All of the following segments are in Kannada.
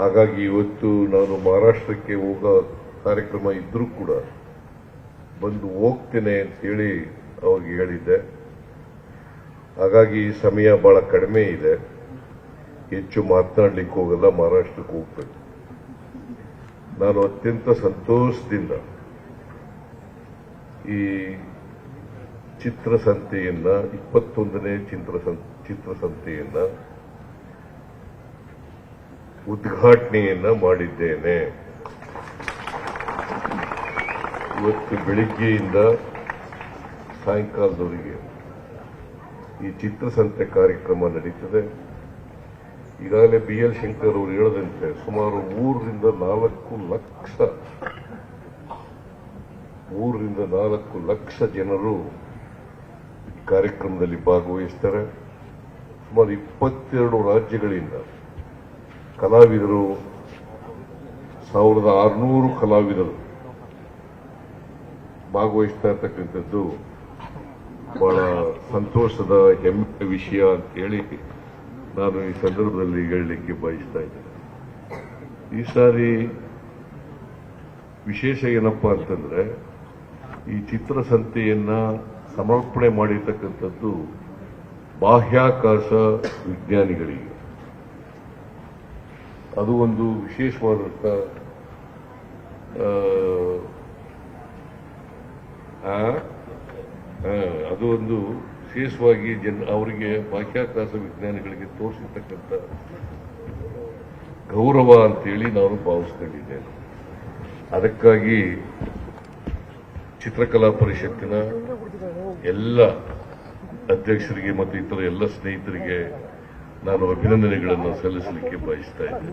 ಹಾಗಾಗಿ ಇವತ್ತು ನಾನು ಮಹಾರಾಷ್ಟ್ರಕ್ಕೆ ಹೋಗೋ ಕಾರ್ಯಕ್ರಮ ಇದ್ರೂ ಕೂಡ ಬಂದು ಹೋಗ್ತೇನೆ ಅಂತ ಹೇಳಿ ಅವ್ರಿಗೆ ಹೇಳಿದ್ದೆ. ಹಾಗಾಗಿ ಸಮಯ ಬಹಳ ಕಡಿಮೆ ಇದೆ. ಹೆಚ್ಚು ಮಾತನಾಡ್ಲಿಕ್ಕೆ ಹೋಗಲ್ಲ, ಮಹಾರಾಷ್ಟ್ರಕ್ಕೆ ಹೋಗ್ಬೇಕು. ನಾನು ಅತ್ಯಂತ ಸಂತೋಷದಿಂದ ಈ ಚಿತ್ರಸಂತೆಯನ್ನ, ಇಪ್ಪತ್ತೊಂದನೇ ಚಿತ್ರ ಚಿತ್ರಸಂತೆಯನ್ನ ಉದ್ಘಾಟನೆಯನ್ನ ಮಾಡಿದ್ದೇನೆ. ಇವತ್ತು ಬೆಳಿಗ್ಗೆಯಿಂದ ಸಾಯಂಕಾಲದವರೆಗೆ ಈ ಚಿತ್ರಸಂತೆ ಕಾರ್ಯಕ್ರಮ ನಡೀತದೆ. ಈಗಾಗಲೇ ಬಿ ಎಲ್ ಶಂಕರ್ ಅವರು ಹೇಳದಂತೆ ಸುಮಾರು ಮೂರರಿಂದ ನಾಲ್ಕು ಲಕ್ಷ, ಮೂರರಿಂದ ನಾಲ್ಕು ಲಕ್ಷ ಜನರು ಕಾರ್ಯಕ್ರಮದಲ್ಲಿ ಭಾಗವಹಿಸ್ತಾರೆ. ಸುಮಾರು ಇಪ್ಪತ್ತೆರಡು ರಾಜ್ಯಗಳಿಂದ ಕಲಾವಿದರು, ಸಾವಿರದ ಆರುನೂರು ಕಲಾವಿದರು. ಭಾಗವಹಿಸ್ತಾ ಇರ್ತಕ್ಕಂಥದ್ದು ಬಹಳ ಸಂತೋಷದ ಹೆಮ್ಮೆಯ ವಿಷಯ ಅಂತ ಹೇಳಿ ನಾನು ಈ ಸಂದರ್ಭದಲ್ಲಿ ಹೇಳಲಿಕ್ಕೆ ಬಯಸ್ತಾ ಇದ್ದೇನೆ. ಈ ಸಾರಿ ವಿಶೇಷ ಏನಪ್ಪ ಅಂತಂದ್ರೆ, ಈ ಚಿತ್ರಸಂತೆಯನ್ನ ಸಮರ್ಪಣೆ ಮಾಡಿರ್ತಕ್ಕಂಥದ್ದು ಬಾಹ್ಯಾಕಾಶ ವಿಜ್ಞಾನಿಗಳಿಗೆ. ಅದು ಒಂದು ವಿಶೇಷವಾದಂಥ ಅದು ಒಂದು ವಿಶೇಷವಾಗಿ ಜನ, ಅವರಿಗೆ ಬಾಹ್ಯಾಕಾಶ ವಿಜ್ಞಾನಿಗಳಿಗೆ ತೋರಿಸಿರ್ತಕ್ಕಂಥ ಗೌರವ ಅಂತೇಳಿ ನಾನು ಭಾವಿಸ್ಕೊಂಡಿದ್ದೇನೆ. ಅದಕ್ಕಾಗಿ ಚಿತ್ರಕಲಾ ಪರಿಷತ್ತಿನ ಎಲ್ಲ ಅಧ್ಯಕ್ಷರಿಗೆ ಮತ್ತು ಇತರ ಎಲ್ಲ ಸ್ನೇಹಿತರಿಗೆ ನಾನು ಅಭಿನಂದನೆಗಳನ್ನು ಸಲ್ಲಿಸಲಿಕ್ಕೆ ಬಯಸ್ತಾ ಇದ್ದೇನೆ.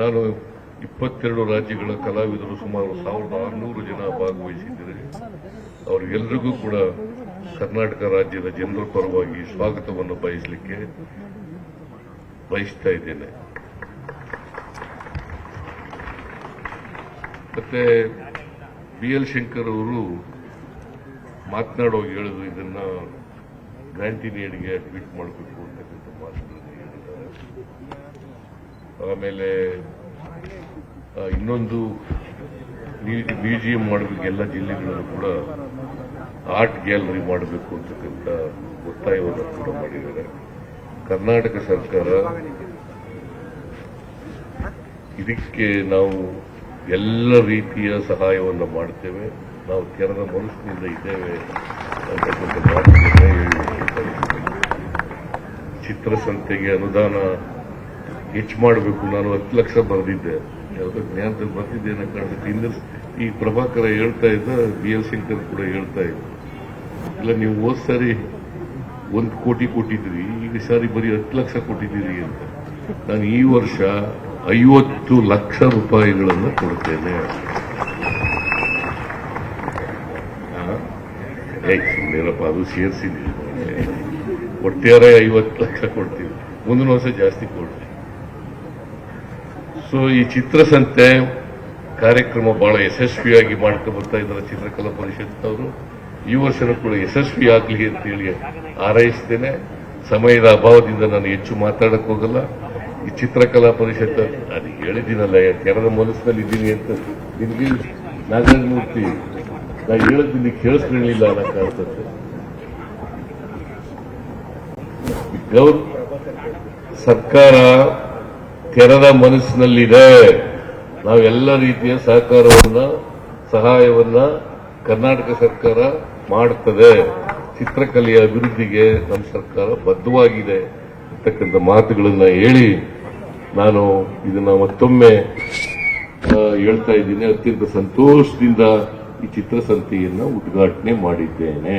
ನಾನು ಇಪ್ಪತ್ತೆರಡು ರಾಜ್ಯಗಳ ಕಲಾವಿದರು ಸುಮಾರು ಸಾವಿರದ ಆರುನೂರು ಜನ ಭಾಗವಹಿಸಿದ್ದಾರೆ ಅವರಿಗೆಲ್ಲರಿಗೂ ಕೂಡ ಕರ್ನಾಟಕ ರಾಜ್ಯದ ಜನರ ಪರವಾಗಿ ಸ್ವಾಗತವನ್ನು ಬಯಸಲಿಕ್ಕೆ ಬಯಸ್ತಾ ಇದ್ದೇನೆ. ಮತ್ತೆ ಬಿ ಎಲ್ ಶಂಕರ್ ಅವರು ಮಾತನಾಡುವಾಗ ಹೇಳಿದ್ರು, ಇದನ್ನ ಗ್ರಾಂಟಿನ್ ಏಡ್ಗೆ ಅಡ್ಮಿಟ್ ಮಾಡಬೇಕು ಅಂತಕ್ಕಂಥ ಮಾತುಗಳನ್ನು ಹೇಳಿದ್ದಾರೆ ಆಮೇಲೆ ಇನ್ನೊಂದು ಬಿ ಜಿ ಎಂ ಮಾಡಬೇಕು ಎಲ್ಲ ಜಿಲ್ಲೆಗಳಲ್ಲೂ ಕೂಡ ಆರ್ಟ್ ಗ್ಯಾಲರಿ ಮಾಡಬೇಕು ಅಂತಕ್ಕಂಥ ಒತ್ತಾಯವನ್ನು ಕೂಡ ಮಾಡಿದ್ದಾರೆ ಕರ್ನಾಟಕ ಸರ್ಕಾರ ಇದಕ್ಕೆ ನಾವು ಎಲ್ಲ ರೀತಿಯ ಸಹಾಯವನ್ನು ಮಾಡ್ತೇವೆ ನಾವು ತೆರೆದ ಮನಸ್ಸಿನಿಂದ ಇದ್ದೇವೆ ಅಂತಕ್ಕಂಥ ಮಾತುಗಳನ್ನ. ಚಿತ್ರಸಂತೆಗೆ ಅನುದಾನ ಹೆಚ್ಚು ಮಾಡಬೇಕು. ನಾನು ಹತ್ತು ಲಕ್ಷ ಬರೆದಿದ್ದೆ. ಯಾವುದೋ ಜ್ಞಾನದಲ್ಲಿ ಬರ್ತಿದ್ದೆ ಅನ್ನೋ ಕಾರಣಕ್ಕೆ ಹಿಂದೆ ಈ ಪ್ರಭಾಕರ ಹೇಳ್ತಾ ಇದ್ದ, ಬಿ ಎಲ್ ಶಂಕರ್ ಕೂಡ ಹೇಳ್ತಾ ಇದ್ದ. ಇಲ್ಲ, ನೀವು ಹೋದ್ ಸಾರಿ ಒಂದು ಕೋಟಿ ಕೊಟ್ಟಿದ್ರಿ ಈಗ ಸಾರಿ ಬರೀ ಹತ್ತು ಲಕ್ಷ ಕೊಟ್ಟಿದ್ದೀರಿ ಅಂತ. ನಾನು ಈ ವರ್ಷ ಐವತ್ತು ಲಕ್ಷ ರೂಪಾಯಿಗಳನ್ನು ಕೊಡ್ತೇನೆ. ಸುಮ್ಮನಿರಪ್ಪ ಅದು ಸೇರಿಸಿ ಒಟ್ಟಾರೆ ಐವತ್ತು ಲಕ್ಷ ಕೊಡ್ತೀವಿ. ಮುಂದಿನ ವರ್ಷ ಜಾಸ್ತಿ ಕೊಡ್ತೀವಿ. ಸೊ ಈ ಚಿತ್ರಸಂತೆ ಕಾರ್ಯಕ್ರಮ ಬಹಳ ಯಶಸ್ವಿಯಾಗಿ ಮಾಡ್ಕೊಂಡು ಬರ್ತಾ ಇದ್ದಾರೆ ಚಿತ್ರಕಲಾ ಪರಿಷತ್ನವರು ಈ ವರ್ಷನೂ ಕೂಡ ಯಶಸ್ವಿ ಆಗಲಿ ಅಂತ ಹೇಳಿ ಹಾರೈಸ್ತೇನೆ. ಸಮಯದ ಅಭಾವದಿಂದ ನಾನು ಹೆಚ್ಚು ಮಾತಾಡಕ್ಕೆ ಹೋಗಲ್ಲ. ಈ ಚಿತ್ರಕಲಾ ಪರಿಷತ್, ಅದು ಹೇಳಿದ್ದೀನಲ್ಲ ತೆರೆದ ಮನಸ್ಸಿನಲ್ಲಿ ಇದ್ದೀನಿ ಅಂತ. ನಿಮಗೆ ನಾಗರಾಜಮೂರ್ತಿ ನಾ ಹೇಳಿದ್ದೀನಿ ಕೇಳಿಸ್ಕೊಳ್ಳಿಲ್ಲ ಅನ್ನೋ ಕಾಣಿಸುತ್ತೆ ಗೌರ್ ಸರ್ಕಾರ ತೆರೆದ ಮನಸ್ಸಿನಲ್ಲಿದೆ. ನಾವೆಲ್ಲ ರೀತಿಯ ಸಹಕಾರವನ್ನ, ಸಹಾಯವನ್ನ ಕರ್ನಾಟಕ ಸರ್ಕಾರ ಮಾಡುತ್ತದೆ ಚಿತ್ರಕಲೆಯ ಅಭಿವೃದ್ಧಿಗೆ ನಮ್ಮ ಸರ್ಕಾರ ಬದ್ಧವಾಗಿದೆ ಅಂತಕ್ಕಂಥ ಮಾತುಗಳನ್ನು ಹೇಳಿ ನಾನು ಇದನ್ನ ಮತ್ತೊಮ್ಮೆ ಹೇಳ್ತಾ ಇದ್ದೀನಿ. ಅತ್ಯಂತ ಸಂತೋಷದಿಂದ ಈ ಚಿತ್ರಸಂತೆಯನ್ನ ಉದ್ಘಾಟನೆ ಮಾಡಿದ್ದೇನೆ.